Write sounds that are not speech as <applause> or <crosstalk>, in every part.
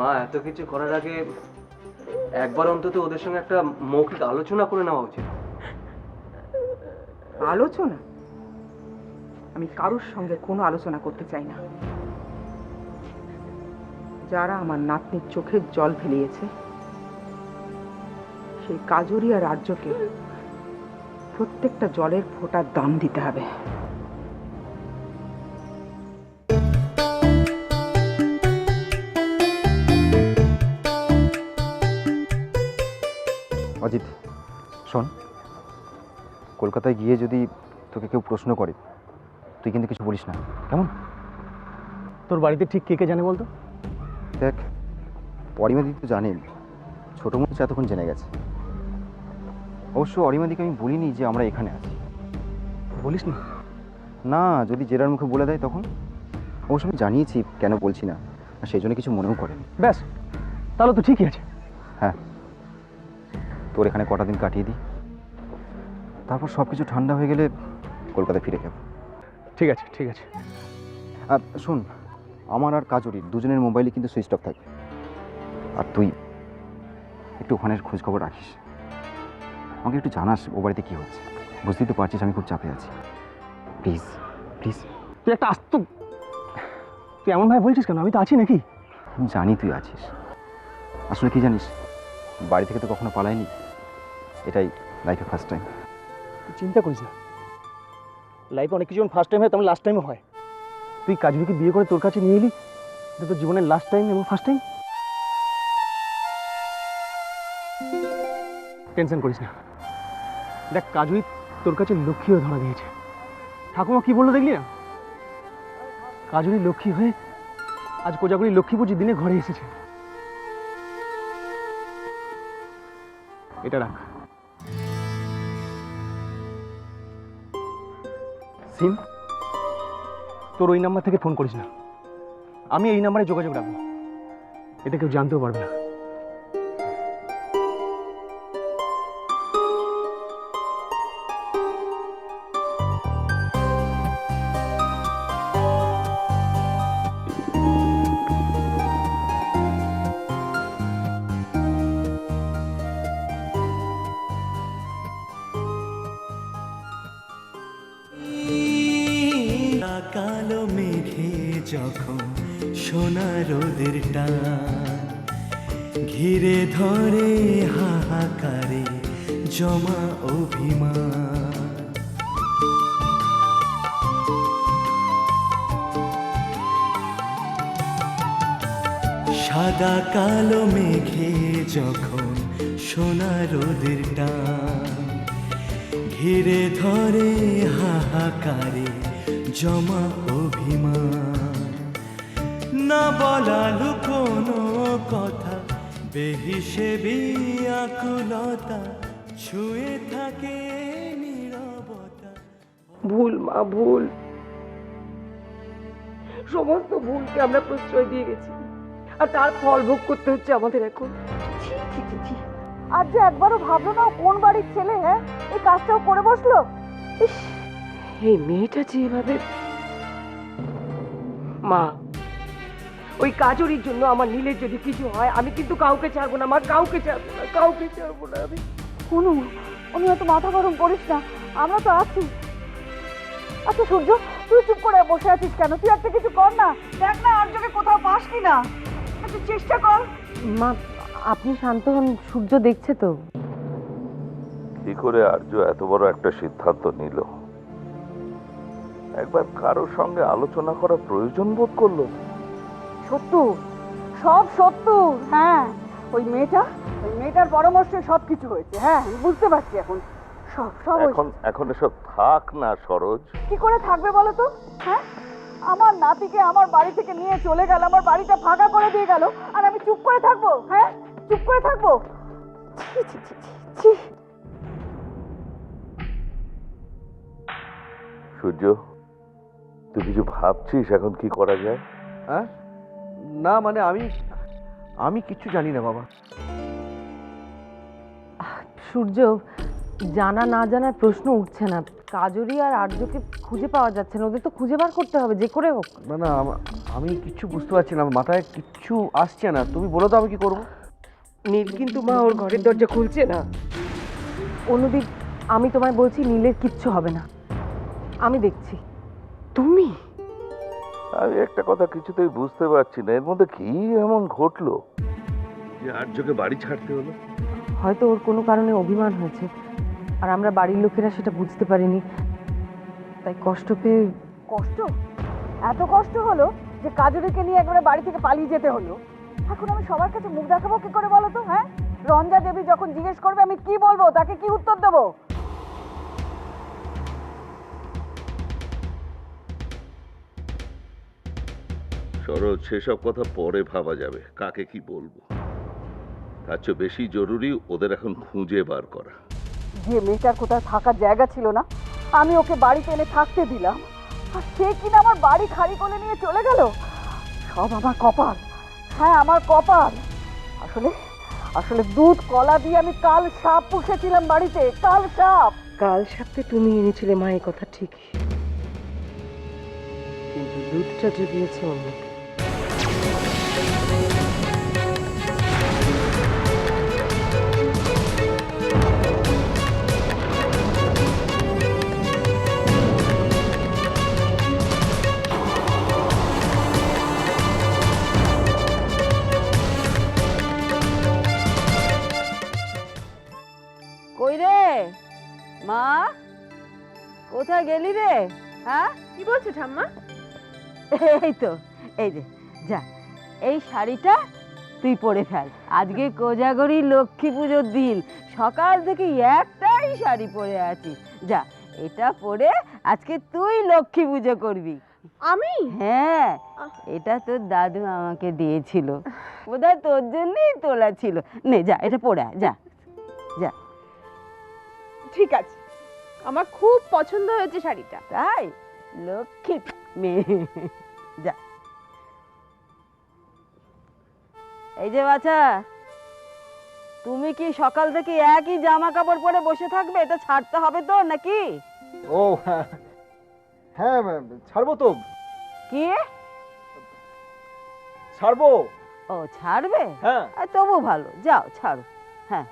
মা, এত কিছু করার আগে একবার অন্তত ওদের সঙ্গে একটা মৌখিক আলোচনা করে নেওয়া উচিত। আলোচনা? আমি কারোর সঙ্গে কোনো আলোচনা করতে চাই না। যারা আমার নাতনির চোখের জল ফেলিয়েছে, সেই কাজুরিয়া রাজ্যকে প্রত্যেকটা জলের ফোঁটার দাম দিতে হবে। শোন কলকাতায় গিয়ে যদি তোকে কেউ প্রশ্ন করে তুই কিন্তু কিছু বলিস না। কেমন? তোর বাড়িতে ঠিক কে কে জানে বলতো? দেখ অরিমাদি তো জানেন ছোটো মতো এতক্ষণ জেনে গেছে। অবশ্য অরিমাদিকে আমি বলিনি যে আমরা এখানে আছি। বলিস না? না যদি জেরার মুখে বলে দেয় তখন? অবশ্য আমি জানিয়েছি কেন বলছি না আর সেই জন্য কিছু মনেও করেনি। ব্যাস তাহলে তো ঠিকই আছে। হ্যাঁ। তোর এখানে কটা দিন কাটিয়ে দিই। তারপর সব কিছু ঠান্ডা হয়ে গেলে কলকাতায় ফিরে যাব। ঠিক আছে ঠিক আছে। আর শোন আমার আর কাজরির দুজনের মোবাইলে কিন্তু সুইচ অফ থাকবে। আর তুই একটু ওখানে খোঁজখবর রাখিস। আমাকে একটু জানাস ও বাড়িতে কী হচ্ছে। বুঝতেই তো পারছিস আমি খুব চাপে আছি। Please please. তুই একটা আস্ত তুই এমন ভাবে বলছিস কেন? আমি তো আছি নাকি? আমি জানি তুই আছিস। আসলে কি জানিস? বাড়ি থেকে তো কখনো পালাইনি এটাই লাইফে ফার্স্ট টাইম চিন্তা করিস না। লাইফে অনেক কিছু ফার্স্ট টাইম হয়, তেমন লাস্ট টাইমও হয়। তুই কাজুরিকে বিয়ে করে তোর কাছে নিয়ে এলি? এটা তোর জীবনের লাস্ট টাইম এবং ফার্স্ট টাইম টেনশন করিস না। দেখ কাজুই তোর কাছে লক্ষ্মী হয়ে ধরা দিয়েছে। ঠাকুমা কি বলল দেখলি না? কাজুরি লক্ষ্মী হয়ে আজ কোজাগুলি লক্ষ্মী পুজোর দিনে ঘরে এসেছে। এটা রাখ। সিম, তোর ওই নাম্বার থেকে ফোন করিস না। আমি এই নাম্বারে যোগাযোগ রাখব। এটা কেউ জানতেও পারবে না। ঘিরে ধরে হাহাকারে জমা অভিমান। সাদা কালো মেঘে যখন সোনা রোদের টান, ঘিরে ধরে হাহাকারে জমা অভিমান। না বলা কোনো কথা, বেহিসেবি আকুলতা, ছুঁয়ে থাকে ভুল মা, ভুল। সমস্ত ভুলকে আমরা প্রশ্রয় দিয়ে গেছি। আর তার ফল ভোগ করতে হচ্ছে আমাদের এখন। আর যে একবারও ভাবলো না কোন বাড়ির ছেলে হ্যাঁ? এই কাজটাও করে বসল? এই মেয়েটা যে এভাবে মা ওই কাজরির জন্য আমার নীলের যদি কিছু হয় আমি কিন্তু কাউকে ছাড়বো না মা কাউকে ছাড়বো না কাউকে ছাড়বো না আমি। কোনো আমি এত মাথা গরম করিস না আমরা তো আছি। আচ্ছা সূর্য তুই চুপ করে বসে আছিস কেন? তুই একটা কিছু কর না। দেখ না আর চোখে কোথাও পাস কি না। একটু চেষ্টা কর। মা আপনি শান্ত হন সূর্য দেখছে তো। কি করে আর্য এত বড় একটা সিদ্ধান্ত নিল? একবার কারোর সঙ্গে আলোচনা করা প্রয়োজন বোধ করল? সত্তর। সব সত্তর হ্যাঁ। ওই মেয়েটা ওই মেয়েটার পরামর্শে সব কিছু হয়েছে হ্যাঁ আমি বুঝতে পারছি এখন। সব সব। এখন এখন এসব থাক না সরোজ। কি করে থাকবে বলো তো? হ্যাঁ? আমার নাতিকে আমার বাড়ি থেকে নিয়ে চলে গেল আমার বাড়িটা ফাঁকা করে দিয়ে গেল আর আমি চুপ করে থাকব হ্যাঁ? চুপ করে থাকব? ছি, ছি, ছি, ছি, ছি। সূর্য তুই কিছু ভাবছিস এখন কি করা যায়? হ্যাঁ? না মানে আমি আমি কিচ্ছু জানি না বাবা। সূর্য জানা না জানার প্রশ্ন উঠছে না। কাজরি আর আর্যকে খুঁজে পাওয়া যাচ্ছে না। ওদের তো খুঁজে বার করতে হবে যে করে হোক। না না আমা- আমি কিচ্ছু বুঝতে পারছি না আমার মাথায় কিচ্ছু আসছে না। তুমি বলো তো আমি কি করব? নীল কিন্তু মা ওর ঘরের দরজা খুলছে না। অনুদীপ আমি তোমায় বলছি নীলের কিচ্ছু হবে না। আমি দেখছি। তুমি? আমি একটা কথা কিছুতেই বুঝতে পারছি না। এর মধ্যে কি এমন ঘটলো? যে আর্যকে বাড়ি ছাড়তে হলো? হয়তো ওর কোনো কারণে অভিমান হয়েছে। আর আমরা বাড়ির লোকেরা সেটা বুঝতে পারিনি। তাই কষ্ট পেয়ে কষ্ট? এত কষ্ট হলো যে কাজুরিকে নিয়ে একবারে বাড়ি থেকে পালিয়ে যেতে হলো? এখন আমি সবার কাছে মুখ দেখাবো কি করে বলো তো হ্যাঁ? রঞ্জা দেবী যখন জিজ্ঞেস করবে আমি কি বলব? তাকে কি উত্তর দেবো? সরোজ সেসব কথা পরে ভাবা যাবে। কাকে কি বলব? তার চেয়ে বেশি জরুরি ওদের এখন খুঁজে বার করা। যে মেয়েটার কোথায় থাকার জায়গা ছিল না আমি ওকে বাড়িতে এনে থাকতে দিলাম। আর সে কিনা আমার বাড়ি খালি করে নিয়ে চলে গেল? সব আমার কপাল। হ্যাঁ আমার কপাল। আসলে আসলে দুধ কলা দিয়ে আমি কাল সাপ পুষেছিলাম বাড়িতে। কাল সাপ! কাল সাপকে তুমি এনেছিলে মা এই কথা ঠিকই। কিন্তু দুধটা জুগিয়েছে অন্যকে। হ্যাঁ কি বলছো ঠাম্মা? এই তো এই যে যা এই শাড়িটা তুই পরে ফেল। আজকে কোজাগরি লক্ষ্মী পুজোর দিন সকাল থেকে একটাই শাড়ি পরে আছিস যা এটা পরে আজকে তুই লক্ষ্মী পুজো করবি। আমি? হ্যাঁ এটা তোর দাদু আমাকে দিয়েছিল। বোধহয় তোর জন্যই তোলা ছিল। নে যা এটা পরে যা যা। ঠিক আছে। আমার খুব পছন্দ হয়েছে শাড়িটা। তাই? লক্ষ্মী মেয়ে। যা। এই যে বাচ্চা তুমি কি সকাল থেকে একই জামা কাপড় পরে বসে থাকবে? এটা ছাড়তে হবে তো নাকি? ও হ্যাঁ। হ্যাঁ ছাড়বো তো। কি? ছাড়বো? ও ছাড়বে? হ্যাঁ। আর তবু ভালো। যাও ছাড়ো। হ্যাঁ।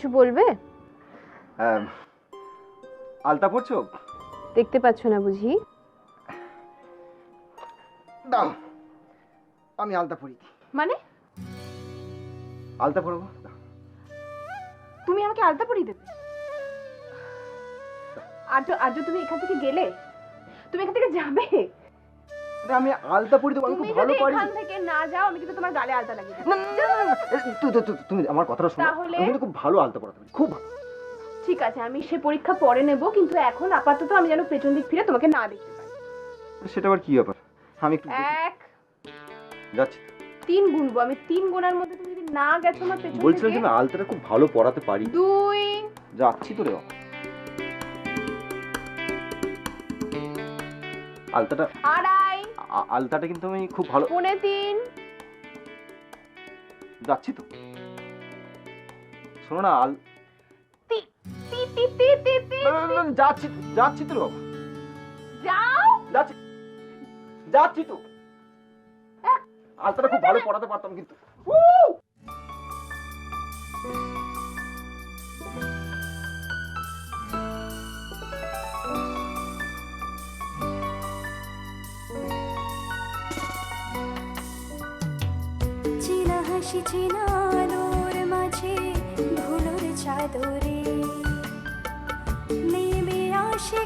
কিছু বলবে? হ্যাঁ আলতা পড়ছো দেখতে পাচ্ছ না বুঝি। দাও আমি আলতা পড়ি মানে? আলতা পড়ব। তুমি আমাকে আলতা পরিয়ে দেবে? আজ আজ তুমি এখান থেকে গেলে? তুমি এখান থেকে যাবে? আরে আমি আলতা পরি দেবো আমি খুব ভালো পারি। এখান থেকে না যাও আমি কিন্তু তোমার গালে আলতা লাগিয়ে দেবো। তুমি আমার কথাটা শোনো? আমি খুব ভালো আলতা পারি খুব ঠিক আছে আমি সে পরীক্ষা পরে নেব কিন্তু এখন আপাতত আমি যেন পেছন দিক ফিরে তোমাকে না দেখতে পাই। সেটা আবার কি ব্যাপার? আমি একটু এক যাচ্ছি। তিন গুনবো আমি তিন গোনার মধ্যে তুমি যদি না গেছো আমার পেছন বলছিলাম আমি আলতাটা খুব ভালো পড়াতে পারি। দুই। যাচ্ছি তো রে আলতাটা আড়াই। আ- আলতাটা কিন্তু আমি খুব ভালো পৌনে তিন যাচ্ছি তো। শোনো না আল যাচ্ছি যাচ্ছি তো বাবা। যাও। যাচ্ছি যাচ্ছি তো। আলতাটা খুব ভালো পড়াতে পারতাম কিন্তু। হাসি না আলোর মাঝে ধুলোর চাদরে। নেমে আসে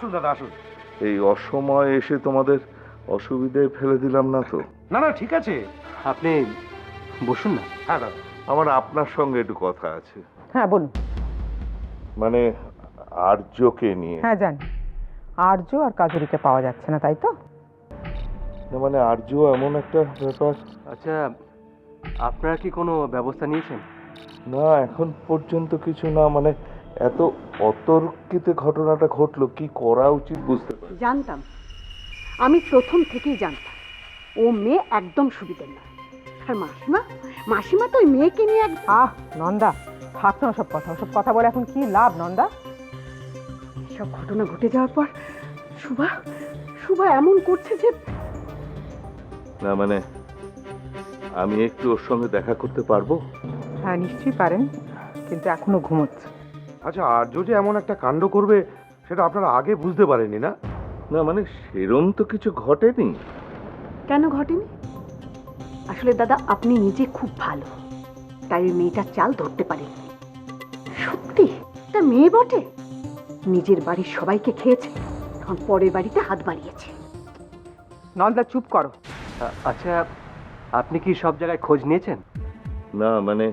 আসুন দাদা আসুন। এই অসময়ে এসে তোমাদের অসুবিধায় ফেলে দিলাম না তো? না না ঠিক আছে। আপনি বসুন না। হ্যাঁ দাদা। আমার আপনার সঙ্গে একটু কথা আছে। হ্যাঁ বলুন। মানে আর্যকে নিয়ে। হ্যাঁ জানি। আর্য আর কাজুরিকে পাওয়া যাচ্ছে না তাই তো? না মানে আর্য এমন একটা ব্যাপার। আচ্ছা আপনারা কি কোনো ব্যবস্থা নিয়েছেন? না এখন পর্যন্ত কিছু না মানে এত অতর্কিত ঘটনাটা ঘটলো কি করা উচিত বুঝতে পারি জানতাম। আমি প্রথম থেকেই জানতাম ও মেয়ে একদম সুবিধের না। আর মাসিমা মাসিমা তো ওই মেয়েকে নিয়ে এক আহ নন্দা থাক না ওসব কথা সব কথা বলে এখন কি লাভ নন্দা? সব ঘটনা ঘটে যাওয়ার পর সুভা সুভা এমন করছে যে না মানে আমি একটু ওর সঙ্গে দেখা করতে পারব? হ্যাঁ নিশ্চয়ই পারেন কিন্তু এখনও ঘুমোচ্ছে। আচ্ছা আর্য যে এমন একটা কাণ্ড করবে সেটা আপনারা আগে বুঝতে পারেননি না? না মানে সেরম তো কিছু ঘটেনি। কেন ঘটেনি? আসলে দাদা আপনি নিজে খুব ভালো। তাই ওই মেয়েটার চাল ধরতে পারেন সত্যি? তা মেয়ে বটে? নিজের বাড়ির সবাইকে খেয়েছে এখন পরের বাড়িতে হাত বাড়িয়েছে। নন্দা চুপ করো। আচ্ছা আপনি কি সব জায়গায় খোঁজ নিয়েছেন? না মানে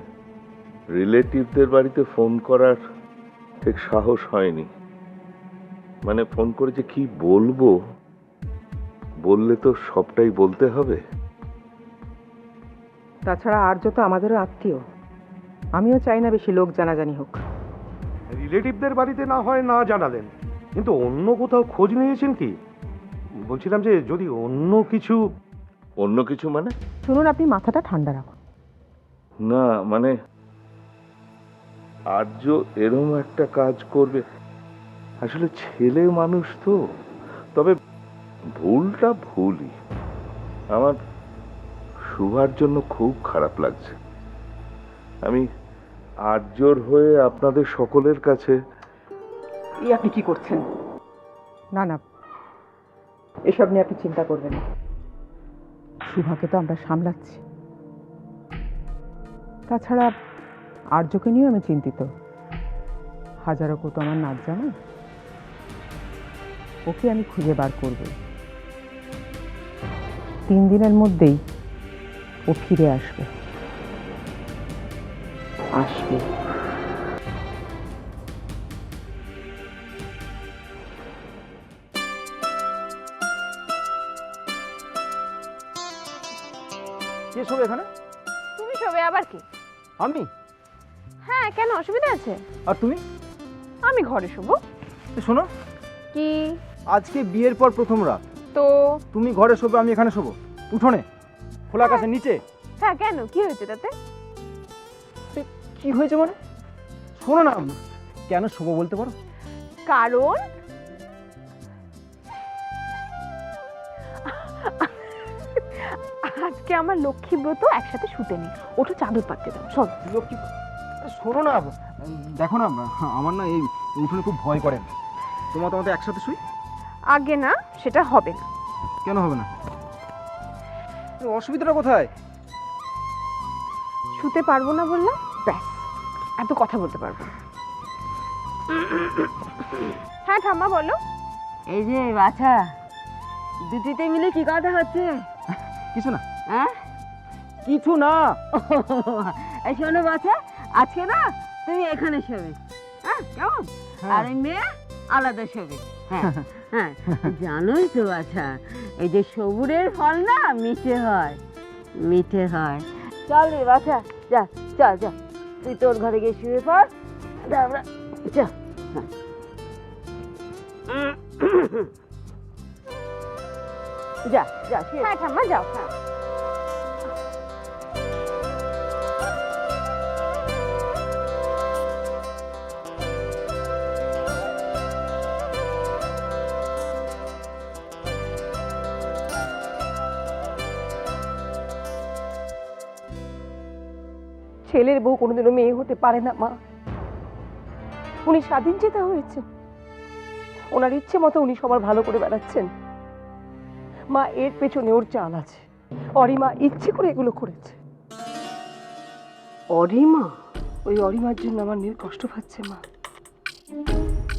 রিলেটিভদের বাড়িতে ফোন করার ঠিক সাহস হয়নি। মানে ফোন করে যে কি বলব? বললে তো সবটাই বলতে হবে। তাছাড়া আর্য তো আমাদেরও আত্মীয়। আমিও চাই না বেশি লোক জানাজানি হোক। রিলেটিভদের বাড়িতে না হয় না জানালেন। কিন্তু অন্য কোথাও খোঁজ নিয়েছেন কি? বলছিলাম যে যদি অন্য কিছু অন্য কিছু মানে? শুনুন আপনি মাথাটা ঠান্ডা রাখুন। না মানে আর্য এরম একটা কাজ করবে। আসলে ছেলে মানুষ তো। তবে ভুলটা ভুলই। আমার শুভার জন্য খুব খারাপ লাগছে। আমি আর্যর হয়ে আপনাদের সকলের কাছে এই আপনি কি করছেন? না না। এসব নিয়ে আপনি চিন্তা করবেন না। সুভাকে তো আমরা সামলাচ্ছি। তাছাড়া আর্যকে নিয়েও আমি চিন্তিত। হাজারো কত আমার নাচ জানো? ওকে আমি খুঁজে বার করব। তিন দিনের মধ্যেই ও ফিরে আসবে। আসবে। কে শোবে এখানে? তুমি সবে আবার কি? আমি? হ্যাঁ কেন? অসুবিধা আছে? আর তুমি? আমি ঘরে শুবো। শোনো। কি? আজকে বিয়ের পর প্রথম রাত। তো? তুমি ঘরে শোবে আমি এখানে শোবো। উঠোনে খোলা আকাশের নিচে। হ্যাঁ কেন? কি হয়েছে তাতে? কি হয়েছে মানে? শোনো না কেন শোবো বলতে পারো? কারণ? আজকে আমার লক্ষ্মী ব্রত একসাথে শুতে নেই। ওটা চাদর পাততে দাও শোন লক্ষ্মী শোনো না। দেখো না আমার না এই উঠোনে খুব ভয় করে। তোমার তোমাদের একসাথে শুই? আগে না সেটা হবে না। কেন হবে না? অসুবিধাটা কোথায়? শুতে পারব না বললাম ব্যাস এত কথা বলতে পারব হ্যাঁ ঠাম্মা বলো। এই যে বাছা দুটিতে মিলে কি কথা হচ্ছে? কিছু না। হ্যাঁ? কিছু না। এই শোনো বাছা আজকে না তুমি এখানে শোবে। হ্যাঁ কেমন? আর এই মেয়ে আলাদা শোবে। হ্যাঁ <laughs> হ্যাঁ জানোই তো বাছা এই যে সবুরের ফল না মিঠে হয় মিঠে হয়। চল রে বাছা যা চল যা তুই তোর ঘরে গিয়ে শুয়ে পড় তারপরে চল হ্যাঁ। <coughs> যা যা শুয়ে হ্যাঁ ঠাম্মা যাও হ্যাঁ। ছেলের বউ কোনোদিনও মেয়ে হতে পারে না মা। উনি স্বাধীন চেতা হয়েছে ওনার ইচ্ছে মতো উনি সবার ভালো করে বেড়াচ্ছেন। মা এর পেছনে ওর চাল আছে। অরিমা ইচ্ছে করে এগুলো করেছে। অরিমা? ওই অরিমার জন্য আমার নীল কষ্ট পাচ্ছে মা।